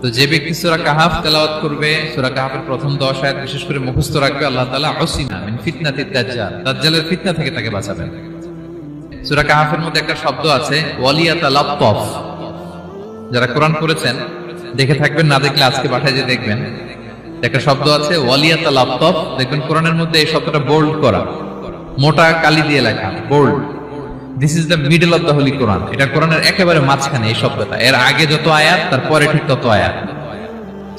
তো যে ব্যক্তি সূরা কাহাফ তেলাওয়াত করবে, সূরা কাহাফের প্রথম 10 আয়াত বিশেষ করে মুখস্থ রাখবে, আল্লাহ তাআলা উসিনা মিন ফিতনাতিদ দাজ্জাল, দাজ্জালের ফিতনা থেকে তাকে বাঁচাবেন। সূরা কাহাফের মধ্যে একটা শব্দ আছে, ওয়ালিয়াতা লাত্তাফ যারা কোরআন পড়েছেন, দেখে থাকবেন, না দেখলে আজকে বাসায় যে দেখবেন, একটা শব্দ আছে, ওয়ালিয়াতা লাত্তাফ দেখবেন কোরআনের মধ্যে এই শব্দটা বোল্ড করা। মোটা কালি দিয়ে লেখা bold this is the middle of the holy Quran এটা কোরআনের একেবারে মাঝখানে এই শব্দটা। এর আগে যত আয়াত তার পরে ঠিক তত আয়াত।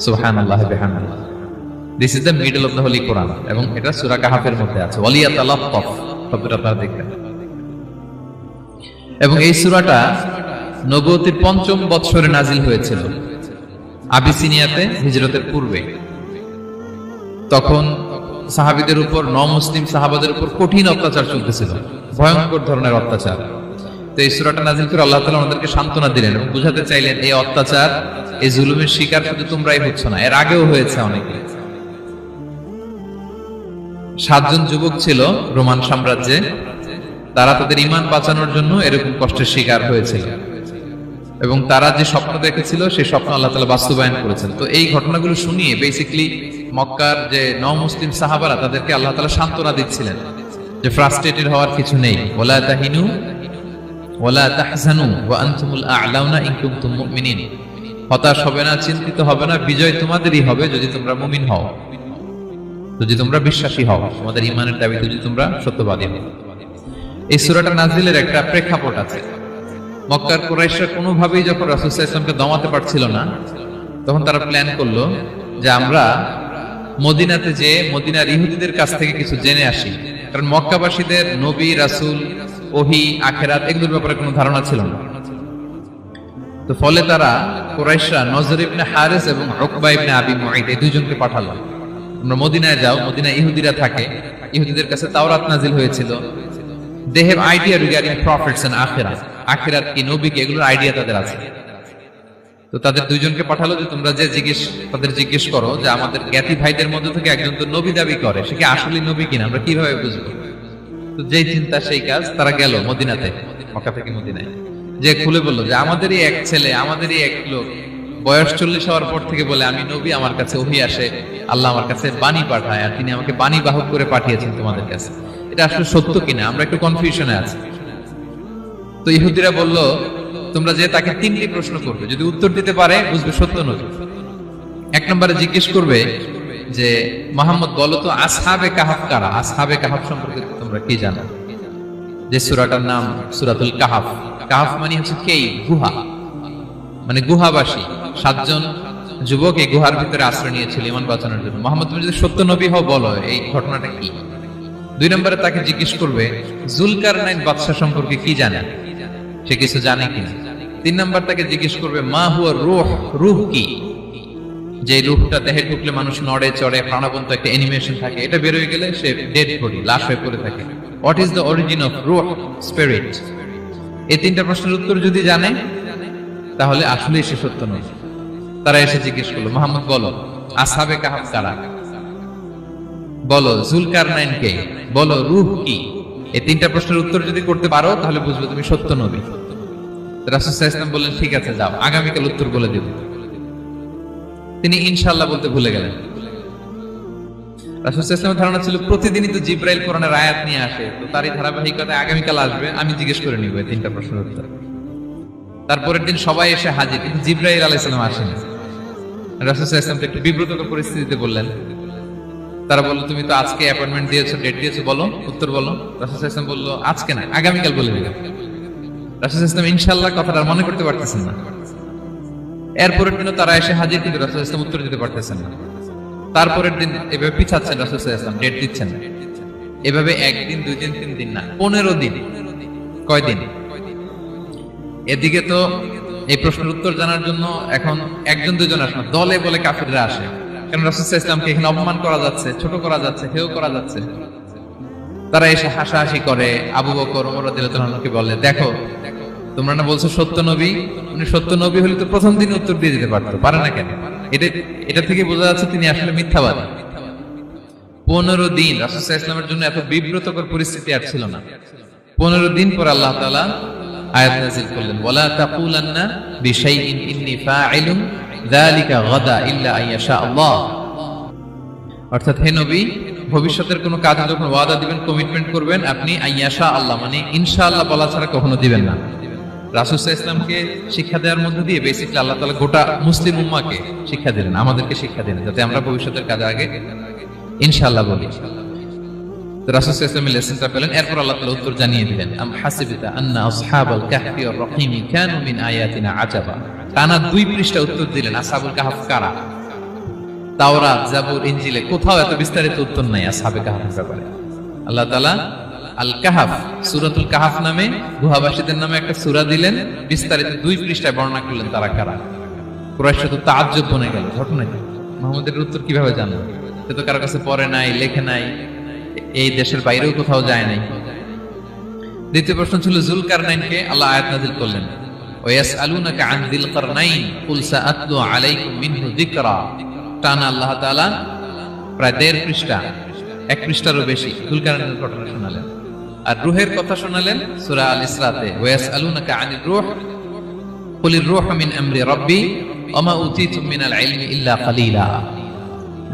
সুবহানাল্লাহ বিহামদিহি this is the middle of the holy Quran এবং এটা সূরা কাহাফের মধ্যে আছে। ওয়ালিয়াত লাত্তাফ শব্দটা আপনারা দেখবেন। এবং এই সূরাটা নবুয়তির পঞ্চম বৎসরে নাজিল হয়েছিল। আবিসিনিয়াতে, হিজরতের পূর্বে। তখন সাহাবিদের উপর ন মুসলিম সাহাবাদের উপর কঠিন অত্যাচার চলতেছিল, ভয়ঙ্কর ধরনের অত্যাচার। তো এই সুরাটা নাজিল করে আল্লাহ তালা ওনাদেরকে সান্ত্বনা দিলেন এবং বুঝাতে চাইলেন, এই অত্যাচার, এই জুলুমের শিকার শুধু তোমরাই হচ্ছ না, এর আগেও হয়েছে অনেকে। সাতজন যুবক ছিল রোমান সাম্রাজ্যে, তারা তাদের ইমান বাঁচানোর জন্য এরকম কষ্টের শিকার হয়েছিল। এবং তারা যে স্বপ্ন দেখেছিল, সেই স্বপ্ন আল্লাহ তালা বাস্তবায়ন করেছেন। তো এই ঘটনাগুলো শুনিয়ে বেসিকলি মক্কার যে ন মুসলিম সাহাবারা, তাদেরকে আল্লাহ তালা সান্ত্বনা দিচ্ছিলেন যে ফ্রাস্ট্রেটেড হওয়ার কিছু নেই। ওলা তাহিনু ওলা তাহজানু, ওয়া আনতুমুল আ'লাউনা ইন কুনতুম হতাশ হবে না, চিন্তিত হবে না, বিজয় তোমাদেরই হবে যদি তোমরা মুমিন হও। যদি তোমরা বিশ্বাসী হও, তোমাদের ইমানের দাবিতে যদি তোমরা সত্যবাদী হও। এই সূরাটা নাজিলের একটা প্রেক্ষাপট আছে। মক্কার কুরাইশরা কোনোভাবেই যখন রাসূলুল্লাহ ইসলামকে দমাতে পারছিল না, তখন তারা প্ল্যান করল যে আমরা মদিনাতে যে, মদিনার ইহুদিদের কাছ থেকে কিছু জেনে আসি। কারণ মক্কাবাসীদের নবী, রাসূল, ওহি, আখেরাত এগুলোর ব্যাপারে কোনো ধারণা ছিল না। তো ফলে তারা কুরাইশরা নজর ইবনে হারিস এবং উকবা ইবনে আবি মুঈদ এই দুইজনকে পাঠালো। তোমরা মদিনায় যাও, মদিনায় ইহুদিরা থাকে। ইহুদিদের কাছে তাওরাত নাজিল হয়েছিল। They have idea regarding prophets and আখেরাত। আখিরাত কি, নবী কি, এগুলোর আইডিয়া তাদের আছে। তো তাদের দুইজনকে পাঠালো যে তোমরা যে জিজ্ঞেস, তাদের জিজ্ঞেস করো যে আমাদের জ্ঞাতি ভাইদের মধ্যে থেকে একজন তো নবী দাবি করে, সে কি আসলে নবী কিনা? আমরা কীভাবে বুঝব? তো যেই চিন্তা, সেই কাজ তারা গেল মদিনাতে, মক্কা থেকে মদিনায়। যে খুলে বলল যে, আমাদেরই এক ছেলে, আমাদেরই এক লোক। বয়স চল্লিশ হওয়ার পর থেকে বলে, আমি নবী, আমার কাছে ওহি আসে। আল্লাহ আমার কাছে বাণী পাঠায় আর তিনি আমাকে বাণী বাহক করে পাঠিয়েছেন তোমাদের কাছে। এটা আসলে সত্য কিনা? আমরা একটু কনফিউশনে আছি। তো ইহুদিরা বলল তোমরা যে তাকে তিনটি প্রশ্ন করবে, যদি উত্তর দিতে পারে, বুঝবে সত্য নবী এক নম্বরে জিজ্ঞেস করবে যে, মোহাম্মদ, বলো তো আসহাবে কাহাফ কারা? আসহাবে কাহাফ সম্পর্কে তোমরা কি জানো? যে সুরাটার নাম সুরাতুল কাহাফ। কাহাফ মানে হচ্ছে কেই গুহা। মানে গুহাবাসী। সাতজন যুবক এই গুহার ভিতরে আশ্রয় নিয়েছিল ইমান বাঁচানোর জন্য। মোহাম্মদ, তুমি যদি সত্য নবী হও, বলো, এই ঘটনাটা কি? দুই নম্বরে তাকে জিজ্ঞেস করবে জুলকার নাইন বাদশাহ সম্পর্কে কি জানে সে কিছু জানে কিনা? তিন নম্বর তাকে জিজ্ঞেস করবে, মা হুয়া রুহ রুহ কি? যে রুহটা দেহে ঢুকলে মানুষ নড়ে, চড়ে, প্রাণবন্ত একটা অ্যানিমেশন থাকে, এটা বেরোয় গেলে সে ডেড বডি লাশ হয়ে পড়ে থাকে। What is the origin of রুহ স্পিরিট এই তিনটা প্রশ্নের উত্তর যদি জানে, তাহলে আসলেই সে সত্য নয়। তারা এসে জিজ্ঞেস করল, মোহাম্মদ, বলো, আসাবে কাহাব কারা? বলো জুলকার নাইন কে বলো, রুহ কি? এই তিনটা প্রশ্নের উত্তর যদি করতে পারো, তাহলে বুঝবে তুমি সত্য নবী। রাসুসাহ বললেন, ঠিক আছে, যাও, আগামীকাল উত্তর বলে দেব। তিনি ইনশাল্লাহ বলতে ভুলে গেলেন। ধারণা ছিল, প্রতিদিনই তো জিব্রাইল কোরআনের আয়াত নিয়ে আসে। তো তারই ধারাবাহিকতায় আগামীকাল আসবে, আমি জিজ্ঞেস করে নিব এই তিনটা প্রশ্নের উত্তর। তারপরের দিন সবাই এসে হাজির, কিন্তু জিব্রাইল আলাইসালাম আসেনি। রাসুসাহ একটু বিব্রতকর পরিস্থিতিতে বললেন তারা বলল, তুমি তো আজকে অ্যাপয়েন্টমেন্ট দিয়েছ ডেট দিয়েছ, বলো, উত্তর বলো। রাসুল বলল, আজকে না, আগামীকাল বলে দিলাম। রাসুল ইনশাল্লাহ কথাটা মনে করতে পারতেছেন না। এরপরের দিনও তারা এসে হাজির, কিন্তু রাসুল উত্তর দিতে পারতেছেন না। তারপরের দিন এভাবে পিছাচ্ছেন রাসুল ডেট দিচ্ছেন এভাবে একদিন, দুই দিন, তিন দিন না, পনেরো দিন কয়দিন এদিকে তো এই প্রশ্নের উত্তর জানার জন্য এখন একজন, দুজন আসে দলে বলে কাফিররা আসে। কারণ রাসুল ইসলামকে এখানে অপমান করা যাচ্ছে, ছোট করা যাচ্ছে করা যাচ্ছে। তারা এসে হাসাহাসি করে, আবু বকর, ওমর বলে, দেখো, তোমরা না বলছো সত্য নবী? উনি সত্য নবী হলে তো প্রথম দিন উত্তর দিয়ে দিতে পারতো, পারে না কেন? এটা এটা থেকে বোঝা যাচ্ছে তিনি আসলে মিথ্যাবাদী। পনেরো দিন রাসুসাহ ইসলামের জন্য এত বিব্রতকর পরিস্থিতি আর ছিল না। পনেরো দিন পর আল্লাহ তাআলা আয়াত নাযিল করলেন আল্লাহ। অর্থাৎ হে নবী, ভবিষ্যতের কোনো কাজে যখন ওয়াদা দিবেন কমিটমেন্ট করবেন, আপনি আল্লাহ মানে বলা ছাড়া কখনো দিবেন না। রাসুসাহ ইসলামকে শিক্ষা দেওয়ার মধ্যে দিয়ে বেসিক্যালি আল্লাহ তাআলা গোটা মুসলিম উম্মাকে শিক্ষা দিলেন, আমাদেরকে শিক্ষা দিলেন, যাতে আমরা ভবিষ্যতের কাজে আগে ইনশাআল্লাহ বলি। আল্লাহ উত্তর জানিয়ে দিলেন টানা দুই পৃষ্ঠা উত্তর দিলেন আসহাবুল কাহাফ কারা? তাওরাত, জাবুর, ইনজিলে, কোথাও এত বিস্তারিত উত্তর নাই আসহাবে কাহফের ব্যাপারে। আল্লাহ তাআলা আল কাহাফ সূরাতুল কাহাফ নামে গুহাবাসীদের নামে একটা সূরা দিলেন, বিস্তারিত দুই পৃষ্ঠায় বর্ণনা করলেন তারা কারা। কুরাইশ তো তাজ্জব বনে গেল, ঘটনা কি? মোহাম্মদের উত্তর কীভাবে জানলো সে তো কারও কাছে পড়ে নাই, লেখে নাই, এই দেশের বাইরেও কোথাও যায় নাই। দ্বিতীয় প্রশ্ন ছিল, জুলকারনাইনকে আল্লাহ আয়াত নাযিল করলেন। ওয়াসআলুনাকা আন যিল কারনাইন কুল সাআতলু আলাইকুম মিনহু যিকরা। টানা আল্লাহ তাআলা প্রায় দেড় পৃষ্ঠা, এক পৃষ্ঠারও বেশি। জুলকারনাইনের ঘটনা শোনালেন। আর রূহের কথা শোনালেন সূরা আল ইসরাতে ওয়াসআলুনাকা আনির রূহ কুলির রূহ মিন আমরি রাব্বি, ওমা উতিতুম মিনাল ইলমি ইল্লা কালিলা।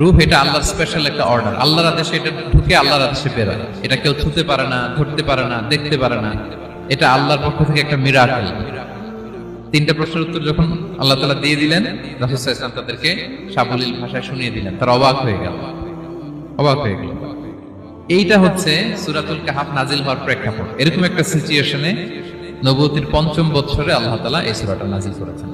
রূহ এটা আল্লাহর স্পেশাল একটা অর্ডার আল্লাহর আদেশে এটা ঢুকে আল্লাহর আদেশে বেরোয় এটা কেউ ছুতে পারে না ধরতে পারে না, দেখতে পারে না। এটা আল্লাহর পক্ষ থেকে একটা মিরাকেল তিনটা প্রশ্নের উত্তর যখন আল্লাহ তালা দিয়ে দিলেন ইসলাম তাদেরকে সাবলীল ভাষায় শুনিয়ে দিলেন। তারা অবাক হয়ে গেল। অবাক হয়ে গেল। এইটা হচ্ছে সুরাতুল কাহাফ নাজিল হওয়ার প্রেক্ষাপট। এরকম একটা সিচুয়েশনে নবতির পঞ্চম বৎসরে আল্লাহ তালা এই সুরাটা নাজিল করেছেন।